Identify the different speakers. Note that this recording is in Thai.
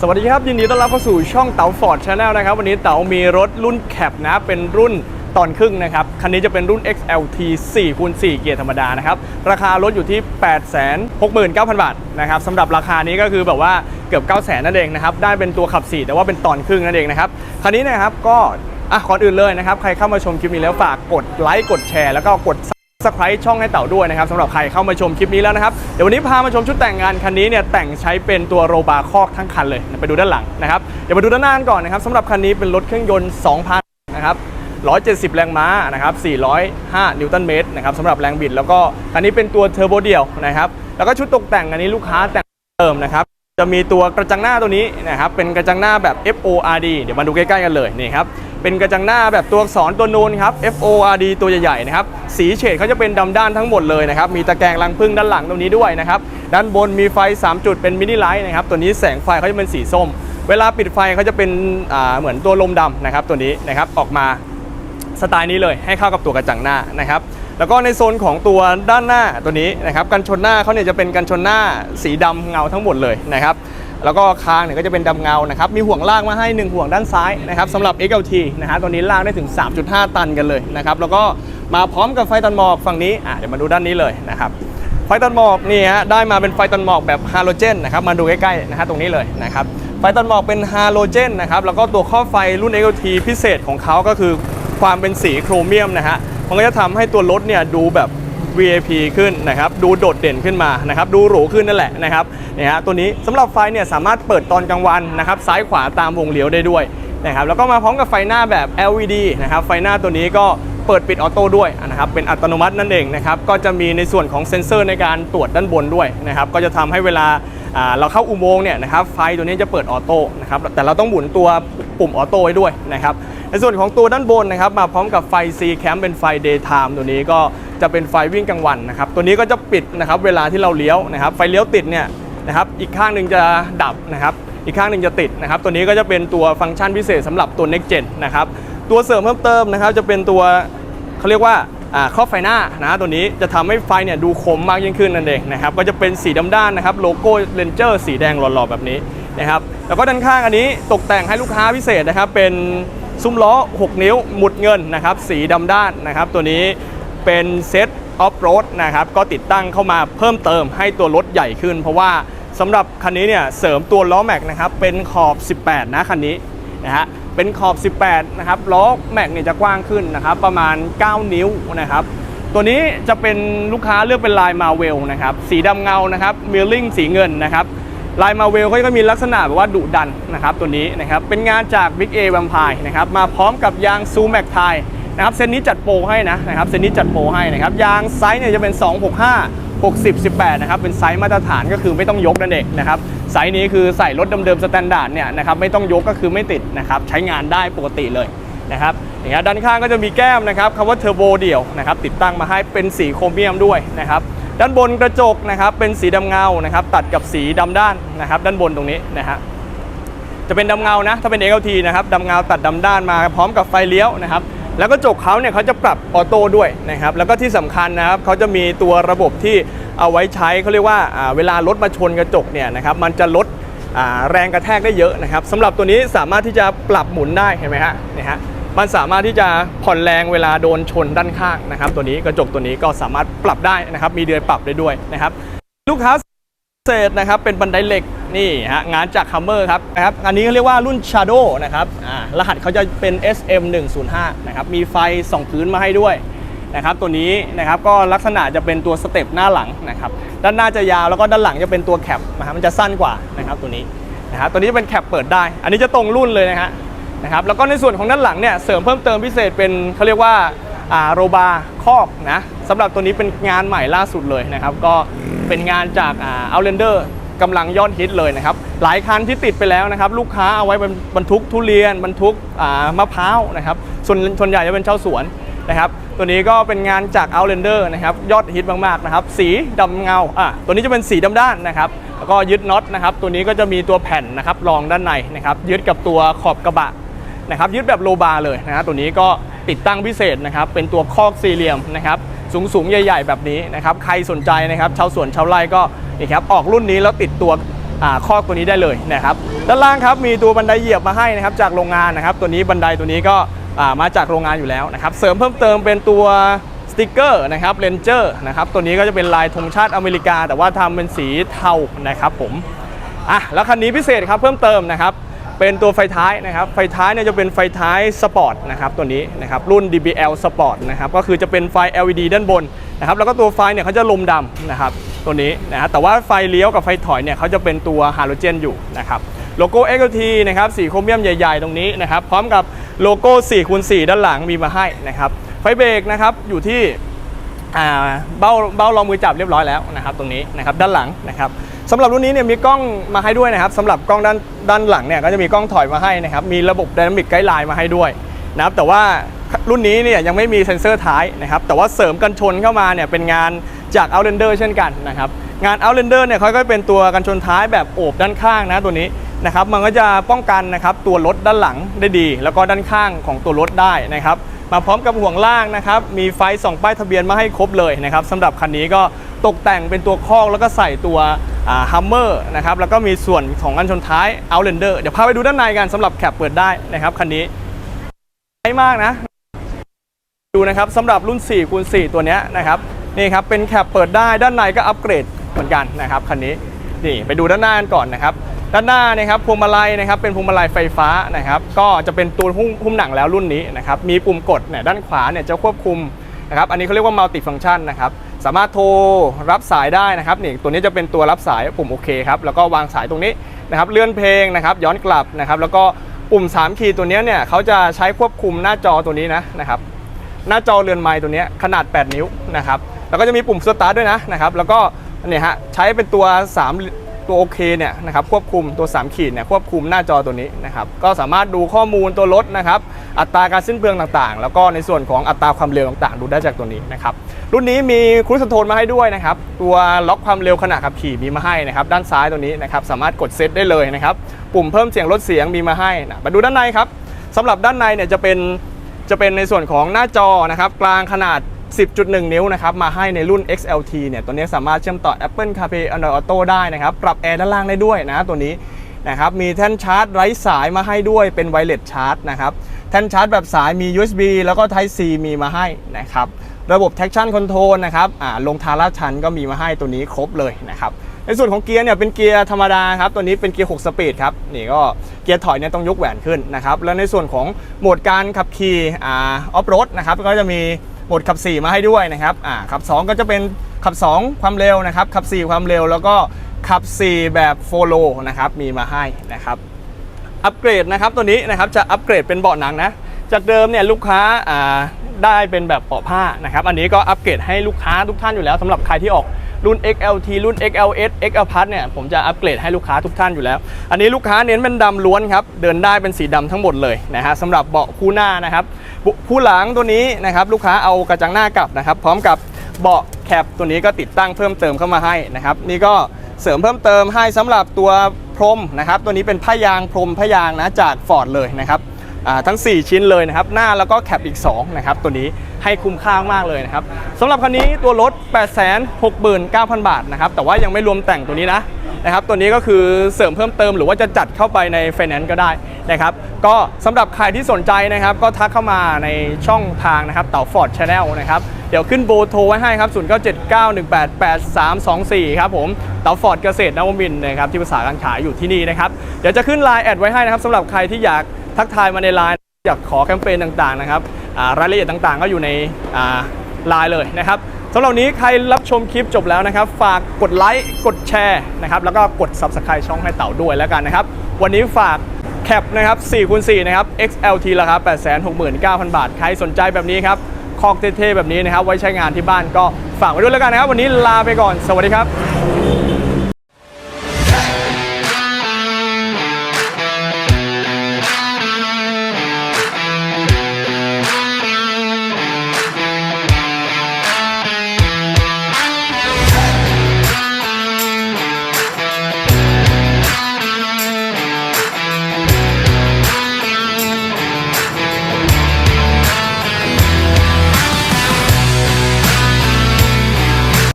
Speaker 1: สวัสดีครับ ยินดีต้อนรับเข้าสู่ช่องเต๋าฟอร์ดชาแนลนะครับ วันนี้เต๋ามีรถรุ่นแคปนะ เป็นรุ่นตอนครึ่งนะครับ คันนี้จะเป็นรุ่น XLT 4คูณ4เกียร์ธรรมดานะครับ ราคารถอยู่ที่ 869,000 บาทนะครับสำหรับราคานี้ก็คือแบบว่าเกือบ 900,000 นั่นเองนะครับ ได้เป็นตัวขับ 4 แต่ว่าเป็นตอนครึ่งนั่นเองนะครับ คันนี้นะครับก็อะก่อนอื่นเลยนะครับ ใครเข้ามาชมคลิปนี้แล้วฝากกดไลค์กดแชร์แล้วก็กด สไครต์ช่องให้เต่าด้วยนะครับสำหรับใครเข้ามาชมคลิปนี้แล้วนะครับ เดี๋ยววันนี้พามาชมชุดแต่งงานคันนี้เนี่ยแต่งใช้เป็นตัวโรบาคอกทั้งคันเลยไปดูด้านหลังนะครับเดี๋ยวมาดูด้านหน้ากันก่อนนะครับสำหรับคันนี้เป็นรถเครื่องยนต์ 2,000 นะครับ170 แรงม้านะครับ 405 นิวตันเมตรนะครับสำหรับแรงบิด แล้วก็คันนี้เป็นตัวเทอร์โบเดี่ยวนะครับ แล้วก็ชุดตกแต่งอันนี้ลูกค้าแต่งเติมนะครับ จะมีตัวกระจังหน้าตัวนี้นะครับ เป็นกระจังหน้าแบบ FORD เดี๋ยวมาดูใกล้ๆกันเลยนี่ครับ เป็นกระจังหน้าแบบตัวอักษรตัวนูนครับ FORD ตัวใหญ่ๆนะครับสีเฉดเขาจะเป็นดำด้านทั้งหมดเลยนะครับมีตะแกรงรังพึ่งด้านหลังตรงนี้ด้วยนะครับด้านบนมีไฟ 3 จุดเป็นมินิไลท์นะครับตัวนี้แสงไฟเขาจะเป็นสีส้ม เวลาปิดไฟเขาจะเป็นเหมือนตัวลมดำนะครับตัวนี้นะครับออกมาสไตล์นี้เลยให้เข้ากับตัวกระจังหน้านะครับแล้วก็ในโซนของตัวด้านหน้าตัวนี้นะครับกันชนหน้าเขาเนี่ยจะเป็นกันชนหน้าสีดำเงาทั้งหมดเลยนะครับ แล้วก็คางเนี่ยก็จะเป็นดำเงานะครับ มีห่วงลากมาให้ 1 ห่วงด้านซ้ายนะครับสำหรับ XLT นะฮะตัวนี้ลากได้ถึง 3.5 ตันกันเลยนะครับ แล้วก็มาพร้อมกับไฟตันหมอกฝั่งนี้อะเดี๋ยวมาดูด้านนี้เลยนะครับไฟตันหมอกนี่ฮะได้มาเป็นไฟตันหมอกแบบฮาโลเจนนะครับมาดูใกล้ๆนะฮะตรงนี้เลยนะครับไฟตันหมอกเป็นฮาโลเจนนะครับแล้วก็ตัวข้อไฟรุ่น XLT พิเศษของเขาก็คือความเป็นสีโครเมียมนะฮะมันก็จะทำให้ตัวรถเนี่ยดูแบบ VIP ขึ้นนะครับ ดูโดดเด่นขึ้นมานะครับ ดูหรูขึ้นนั่นแหละนะครับเนี่ยฮะตัวนี้สำหรับไฟเนี่ยสามารถเปิดตอนกลางวันนะครับ ซ้ายขวาตามวงเลี้ยวได้ด้วยนะครับแล้วก็มาพร้อมกับไฟหน้าแบบ LED นะครับ ไฟหน้าตัวนี้ก็เปิดปิดออโต้ด้วยนะครับ เป็นอัตโนมัตินั่นเองนะครับ ก็จะมีในส่วนของเซ็นเซอร์ในการตรวจด้านบนด้วยนะครับ ก็จะทำให้เวลาอ่าเราเข้าอุโมงค์เนี่ยนะครับ ไฟตัวนี้จะเปิดออโต้นะครับ แต่เราต้องหมุนตัวปุ่มออโต้ไว้ด้วยนะครับ ในส่วนของตัวด้านบนนะครับ มาพร้อมกับไฟ C Cam เป็นไฟ Daytime ตัวนี้ก็ จะเป็นไฟวิ่งกลางวันนะครับ ตัวนี้ก็จะปิดนะครับเวลาที่เราเลี้ยวนะครับ ไฟเลี้ยวติดเนี่ยนะครับ อีกข้างหนึ่งจะดับนะครับ อีกข้างหนึ่งจะติดนะครับ ตัวนี้ก็จะเป็นตัวฟังก์ชันพิเศษสำหรับตัว Next Gen นะครับ ตัวเสริมเพิ่มเติมนะครับ จะเป็นตัวเขาเรียกว่าครอบไฟหน้านะตัวนี้จะทำให้ไฟเนี่ยดูคมมากยิ่งขึ้นนั่นเองนะครับ ก็จะเป็นสีดำด้านนะครับโลโก้เลนเจอร์สีแดงหล่อๆแบบนี้นะครับ แล้วก็ด้านข้างอันนี้ตกแต่งให้ลูกค้าพิเศษนะครับเป็นซุ้มล้อ 6 นิ้วหมุดเงินนะครับสีดำด้านนะครับ ตัวนี้ เป็นเซตออฟโรดนะครับก็ติดตั้งเข้ามาเพิ่มเติมให้ตัวรถใหญ่ขึ้น เพราะว่าสำหรับคันนี้เนี่ยเสริมตัวล้อแม็กนะครับเป็นขอบ 18 นะคันนี้นะฮะเป็นขอบ 18 นะครับล้อแม็กเนี่ยจะกว้างขึ้นนะครับประมาณ 9 นิ้วนะครับตัวนี้จะเป็นลูกค้าเลือกเป็นลายมาเวลนะครับสีดำเงานะครับมิลลิ่งสีเงินนะครับลายมาเวลเขาก็มีลักษณะแบบว่าดุดันนะครับตัวนี้นะครับเป็นงานจาก Big A v a m p i r e นะครับมาพร้อมกับยางซูแม็กไทย นะครับเส้นนี้จัดโปรให้นะนะครับเส้นนี้จัดโปรให้นะครับยางไซส์เนี่ยจะเป็น 265 60 18นะครับเป็นไซส์มาตรฐานก็คือไม่ต้องยกนั่นเองนะครับไซส์นี้คือใส่รถเดิมๆสแตนดาร์ดเนี่ยนะครับไม่ต้องยกก็คือไม่ติดนะครับใช้งานได้ปกติเลยนะครับอย่างเงี้ด้านข้างก็จะมีแก้มนะครับคำว่าเทอร์โบเดี่ยวนะครับติดตั้งมาให้เป็นสีโครเมียมด้วยนะครับด้านบนกระจกนะครับเป็นสีดำเงานะครับตัดกับสีดำด้านนะครับด้านบนตรงนี้นะฮะจะเป็นดำเงานะถ้าเป็น XLT นะครับดำเงาตัดดำด้านมาพร้อมกับไฟเลี้ยวนะครับ แล้วก็จกเขาเนี่ยเขาจะปรับออโต้ด้วยนะครับ แล้วก็ที่สำคัญนะครับเขาจะมีตัวระบบที่เอาไว้ใช้เขาเรียกว่าเวลารถมาชนกระจกเนี่ยนะครับมันจะลดแรงกระแทกได้เยอะนะครับสำหรับตัวนี้สามารถที่จะปรับหมุนได้เห็นไหมฮะเนี่ยฮะมันสามารถที่จะผ่อนแรงเวลาโดนชนด้านข้างนะครับ ตัวนี้กระจกตัวนี้ก็สามารถปรับได้นะครับ มีเดือยปรับได้ด้วยนะครับ ลูกค้า เศษนะครับเป็นบันไดเหล็กนี่ฮะงานจากคัมเมอร์ครับนะครับอันนี้เขาเรียกว่ารุ่น Shadow นะครับอ่ารหัสเขาจะเป็น SM 105 นะครับมีไฟส่องพื้นมาให้ด้วยนะครับตัวนี้นะครับก็ลักษณะจะเป็นตัวสเต็ปหน้าหลังนะครับด้านหน้าจะยาวแล้วก็ด้านหลังจะเป็นตัวแคปนะครับมันจะสั้นกว่านะครับตัวนี้นะครับตัวนี้จะเป็นแคปเปิดได้ อันนี้จะตรงรุ่นเลยนะฮะนะครับแล้วก็ในส่วนของด้านหลังเนี่ยเสริมเพิ่มเติมพิเศษเป็นเขาเรียกว่าอ่าโรบาคอกนะสำหรับตัวนี้เป็นงานใหม่ล่าสุดเลยนะครับก็ เป็นงานจากเอา Outlander กำลังยอดฮิตเลยนะครับ หลายคันที่ติดไปแล้วนะครับ ลูกค้าเอาไว้บรรทุกทุเรียนบรรทุกมะพร้าวนะครับ ส่วนส่วนใหญ่จะเป็นชาวสวนนะครับ ตัวนี้ก็เป็นงานจาก Outlander นะครับ ยอดฮิตมากๆนะครับ สีดำเงาอะตัวนี้จะเป็นสีดำด้านนะครับ แล้วก็ยึดน็อตนะครับ ตัวนี้ก็จะมีตัวแผ่นนะครับรองด้านในนะครับ ยึดกับตัวขอบกระบะนะครับ ยึดแบบโลบาร์เลยนะฮะตัวนี้ก็ติดตั้งพิเศษนะครับ เป็นตัวคอกสี่เหลี่ยมนะครับ สูงๆ ใหญ่ ๆ แบบนี้นะครับใครสนใจนะครับชาวสวนชาวไร่ก็นี่ครับออกรุ่นนี้แล้วติดตัวอ่าข้อตัวนี้ได้เลยนะครับด้านล่างครับมีตัวบันไดเหยียบมาให้นะครับจากโรงงานนะครับ ตัวนี้บันไดตัวนี้ก็มาจากโรงงานอยู่แล้วนะครับเสริมเพิ่มเติมเป็นตัวสติกเกอร์นะครับเลนเจอร์นะครับตัวนี้ก็จะเป็นลายธงชาติอเมริกา แต่ว่าทำเป็นสีเทานะครับผมอะแล้วคันนี้พิเศษครับเพิ่มเติมนะครับ เป็นตัวไฟท้ายนะครับ ไฟท้ายเนี่ยจะเป็นไฟท้ายสปอร์ตนะครับตัวนี้นะครับรุ่น DBL Sport นะครับก็คือจะเป็นไฟ LED ด้านบนนะครับแล้วก็ตัวไฟเนี่ยเขาจะลมดำนะครับตัวนี้นะครับแต่ว่าไฟเลี้ยวกับไฟถอยเนี่ยเขาจะเป็นตัวฮาโลเจนอยู่นะครับโลโก้ XLT นะครับสีโครเมียมใหญ่ๆ ตรงนี้นะครับพร้อมกับโลโก้4คูณ4ด้านหลังมีมาให้นะครับไฟเบรกนะครับอยู่ที่เบ้าเบ้ารองมือจับเรียบร้อยแล้วนะครับตรงนี้นะครับด้านหลังนะครับ สำหรับรุ่นนี้เนี่ยมีกล้องมาให้ด้วยนะครับสำหรับกล้องด้านด้านหลังเนี่ยก็จะมีกล้องถอยมาให้นะครับมีระบบไดนามิกไกด์ไลน์มาให้ด้วยนะครับแต่ว่ารุ่นนี้เนี่ยยังไม่มีเซ็นเซอร์ท้ายนะครับแต่ว่าเสริมกันชนเข้ามาเนี่ยเป็นงานจาก Outlander เช่นกันนะครับงาน Outlander เนี่ยเขาก็เป็นตัวกันชนท้ายแบบโอบด้านข้างนะตัวนี้นะครับมันก็จะป้องกันนะครับตัวรถด้านหลังได้ดี แล้วก็ด้านข้างของตัวรถได้นะครับมาพร้อมกับห่วงล่างนะครับมีไฟส่องป้ายทะเบียนมาให้ครบเลยนะครับสำหรับคันนี้ก็ตกแต่งเป็นตัวคอกแล้วก็ใส่ตัว ฮัมเมอร์นะครับแล้วก็มีส่วนของกันชนท้าย Outlander เดี๋ยวพาไปดูด้านในกันสำหรับแคปเปิดได้นะครับคันนี้ใช้มากนะ ดูนะครับสำหรับรุ่น4คูณ4ตัวนี้นะครับนี่ครับเป็นแคปเปิดได้ด้านในก็อัปเกรดเหมือนกันนะครับคันนี้นี่ไปดูด้านหน้ากันก่อนนะครับด้านหน้านะครับพวงมาลัยนะครับเป็นพวงมาลัยไฟฟ้านะครับก็จะเป็นตัวหุ้มหุ้มหนังแล้วรุ่นนี้นะครับมีปุ่มกดเนี่ยด้านขวาเนี่ยจะควบคุมนะครับอันนี้เขาเรียกว่ามัลติฟัง c t ชันนะครับ สามารถโทรรับสายได้นะครับนี่ตัวนี้จะเป็นตัวรับสายปุ่มโอเคครับแล้วก็วางสายตรงนี้นะครับเลื่อนเพลงนะครับย้อนกลับนะครับแล้วก็ปุ่ม3คีย์ตัวนี้เนี่ยเขาจะใช้ควบคุมหน้าจอตัวนี้นะนะครับหน้าจอเรือนไม้ตัวนี้ขนาด 8 นิ้วนะครับแล้วก็จะมีปุ่มสตาร์ทด้วยนะนะครับแล้วก็เนี่ยฮะใช้เป็นตัว3 ตัวโอเคเนี่ยนะครับควบคุมตัว 3 ขีดเนี่ยควบคุมหน้าจอตัวนี้นะครับก็สามารถดูข้อมูลตัวรถนะครับอัตราการสิ้นเปลืองต่างๆ แล้วก็ในส่วนของอัตราความเร็วต่างๆ ดูได้จากตัวนี้นะครับรุ่นนี้มีครูซคอนโทรลมาให้ด้วยนะครับตัวล็อกความเร็วขณะขับขี่มีมาให้นะครับด้านซ้ายตัวนี้นะครับสามารถกดเซตได้เลยนะครับปุ่มเพิ่มเสียงลดเสียงมีมาให้นะมาดูด้านในครับสำหรับด้านในเนี่ยจะเป็นจะเป็นในส่วนของหน้าจอนะครับกลางขนาด 10.1 นิ้วนะครับมาให้ในรุ่น XLT เนี่ยตัวนี้สามารถเชื่อมต่อ Apple CarPlay Android Auto ได้นะครับปรับแอร์ด้านล่างได้ด้วยนะตัวนี้นะครับมีแท่นชาร์จไร้สายมาให้ด้วยเป็นไวเลสชาร์จนะครับแท่นชาร์จแบบสายมี USB แล้วก็ Type C มีมาให้นะครับระบบ traction control นะครับลงทางลาชันก็มีมาให้ตัวนี้ครบเลยนะครับในส่วนของเกียร์เนี่ยเป็นเกียร์ธรรมดาครับตัวนี้เป็นเกียร์ 6 สปีดครับนี่ก็เกียร์ถอยเนี่ยต้องยกแหวนขึ้นนะครับแล้วในส่วนของโหมดการขับขี่ออฟโรดนะครับก็จะมี โหมดขับ 4 มาให้ด้วยนะครับอ่าขับ 2 ก็จะเป็นขับ 2 ความเร็วนะครับขับ 4 ความเร็วแล้วก็ขับ 4 แบบโฟโลนะครับมีมาให้นะครับอัปเกรดนะครับตัวนี้นะครับจะอัปเกรดเป็นเบาะหนังนะจากเดิมเนี่ยลูกค้าอ่าได้เป็นแบบเบาะผ้านะครับอันนี้ก็อัปเกรดให้ลูกค้าทุกท่านอยู่แล้วสำหรับใครที่ออกรุ่น XLT รุ่น XLS XL Plus เนี่ยผมจะอัปเกรดให้ลูกค้าทุกท่านอยู่แล้ว อันนี้ลูกค้าเน้นเป็นดำล้วนครับ เดินได้เป็นสีดำทั้งหมดเลยนะฮะสำหรับเบาะคู่หน้านะครับ ผู้หลังตัวนี้นะครับลูกค้าเอากระจังหน้ากลับนะครับ พร้อมกับเบาะแคปตัวนี้ก็ติดตั้งเพิ่มเติมเข้ามาให้นะครับนี่ก็เสริมเพิ่มเติมให้สำหรับตัวพรมนะครับ ตัวนี้เป็นผ้ายางพรมผ้ายางนะจากฟอร์ดเลยนะครับทั้ง 4 ชิ้นเลยนะครับ หน้าแล้วก็แคปอีก2นะครับตัวนี้ ให้คุ้มค่ามากเลยนะครับสำหรับคันนี้ตัวรถ 869,000 บาทนะครับแต่ว่ายังไม่รวมแต่งตัวนี้นะนะครับตัวนี้ก็คือเสริมเพิ่มเติมหรือว่าจะจัดเข้าไปในไฟแนนซ์ก็ได้นะครับก็สำหรับใครที่สนใจนะครับก็ทักเข้ามาในช่องทางนะครับเต่าฟอร์ดชาแนลนะครับเดี๋ยวขึ้นโบอร์โทรไว้ให้ครับ 0979188324 ครับผมเต่าฟอร์ดเกษตรนวมินนะครับที่ภาษาการขายอยู่ที่นี่นะครับเดี๋ยวจะขึ้นไลน์แอดไว้ให้นะครับสำหรับใครที่อยากทักทายมาในไลน์อยากขอแคมเปญต่างๆนะครับ รายละเอียดต่างๆ ก็อยู่ในไลน์เลยนะครับสำหรับนนี้ใครรับชมคลิปจบแล้วนะครับ ฝากกดไลค์กดแชร์นะครับแล้วก็กด Subscribe ช่องให้เต่าด้วยแล้วกันนะครับวันนี้ฝากแคปนะครับ4คูณ4นะครับ XLT ราคา869,000 บาท ใครสนใจแบบนี้ครับคอกเท่ๆแบบนี้นะครับ ไว้ใช้งานที่บ้านก็ฝากไว้ด้วยแล้วกันนะครับ วันนี้ลาไปก่อน สวัสดีครับ